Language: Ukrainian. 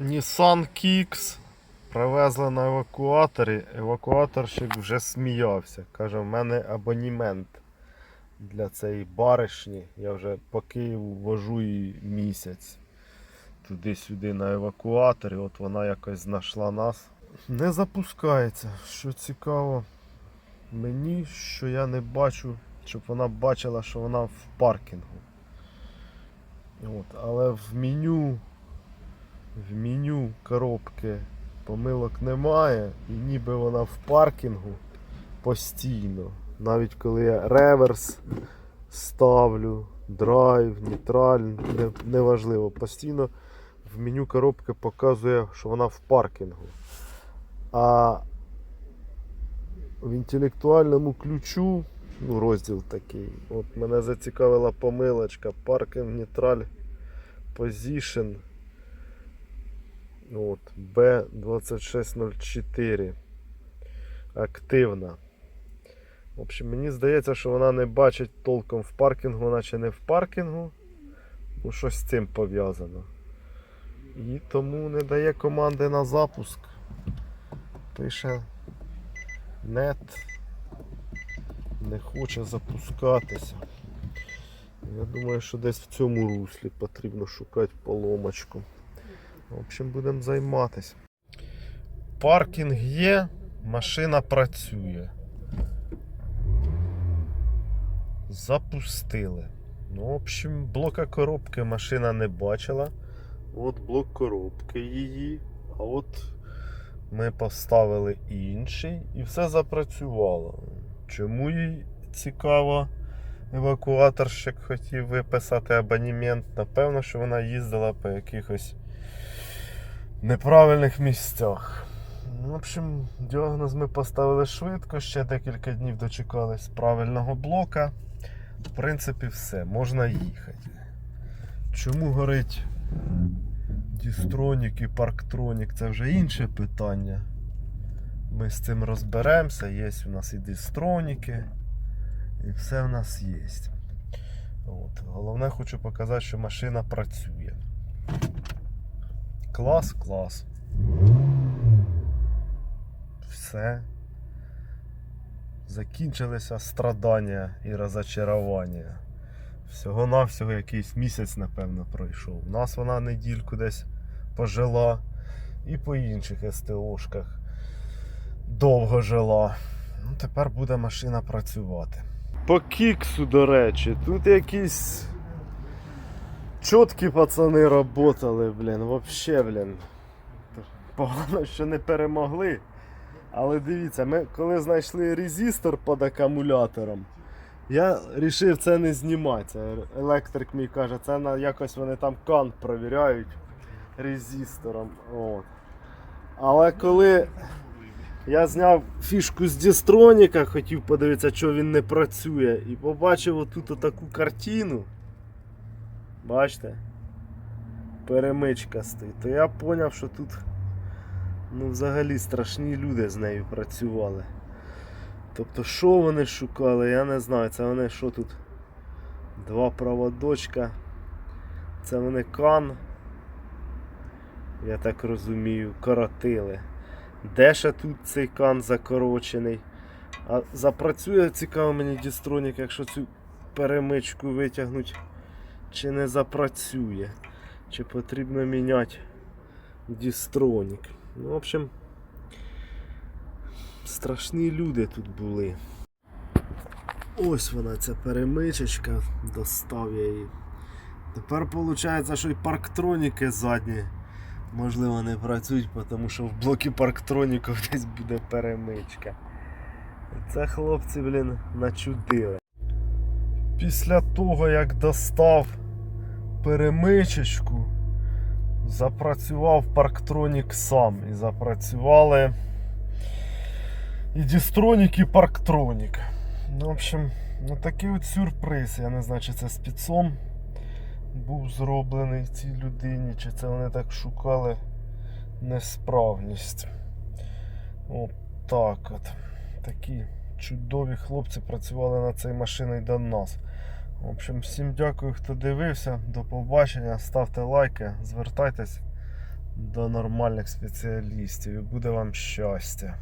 Nissan Kicks привезли на евакуаторі. Евакуаторщик вже сміявся. Каже, в мене абонімент для цієї баришні. Я вже по Києву вожу її місяць. Туди-сюди на евакуаторі. От вона якось знайшла нас. Не запускається. Що цікаво, мені, що я не бачу, щоб вона бачила, що вона в паркінгу. От, але в меню в меню коробки помилок немає, і ніби вона в паркінгу постійно. Навіть коли я реверс ставлю, драйв, нейтраль, не- неважливо, постійно в меню коробки показує, що вона в паркінгу. А в інтелектуальному ключу, ну, розділ такий, от мене зацікавила помилочка, паркінг, нейтраль, position. От, B2604. Активна. В общем, мені здається, що вона не бачить толком в паркінгу, наче не в паркінгу. Ну, щось з цим пов'язано. І тому не дає команди на запуск. Пише нет. Не хоче запускатися. Я думаю, що десь в цьому руслі потрібно шукати поломочку. В общем, будемо займатися. Паркінг є, машина працює. Запустили. Ну, в общем, блока коробки машина не бачила. От блок коробки її. А от ми поставили інший і все запрацювало. Чому їй цікаво? Евакуаторщик хотів виписати абонемент. Напевно, що вона їздила по якихось неправильних місцях. Ну, В общем, діагноз ми поставили швидко, ще декілька днів дочекались правильного блока. В принципі, все, можна їхати. Чому горить Дістронік і Парктронік це вже інше питання. Ми з цим розберемося. Є у нас і дістроніки, і все в нас є. От. Головне, хочу показати, що машина працює. Клас, клас. Все. Закінчилися страдання і розочарування. Всього-навсього якийсь місяць, напевно, пройшов. У нас вона недільку десь пожила і по інших СТОшках довго жила. Ну, тепер буде машина працювати. По кіксу, до речі, тут якісь чіткі пацани работали, блін, вообще, блін. Погано, що не перемогли. Але дивіться, ми коли знайшли резистор під акумулятором, я вирішив це не знімати. Електрик мій каже, це на якось вони там кант провіряють резистором. От. Але коли я зняв фішку з Дістроніка, хотів подивитися, що він не працює, і побачив отут таку картину. Бачите? Перемичка стоїть. То я зрозумів, що тут ну, взагалі страшні люди з нею працювали. Тобто, що вони шукали, я не знаю. Це вони що тут? Два проводочка. Це вони кан. Я так розумію, коротили. Де ще тут цей кан закорочений? А запрацює цікаво мені дістронік, якщо цю перемичку витягнуть, чи не запрацює. Чи потрібно міняти дістронік. Ну, в общем, страшні люди тут були. Ось вона ця перемичечка, достав я її. Тепер виходить, що і парктроніки задні можливо не працюють, тому що в блокі парктроніків десь буде перемичка. Це хлопці, блін, начудили. Після того, як достав перемичечку, запрацював парктронік сам. І запрацювали і Дістронік, і Парктронік. Ну, в общем, ну такий от сюрприз. Я не знаю, чи це спецом був зроблений цій людині, чи це вони так шукали несправність. От так от. Такі чудові хлопці працювали над цією машиною до нас. В общем, всім дякую, хто дивився. До побачення. Ставте лайки, звертайтесь до нормальних спеціалістів і буде вам щастя.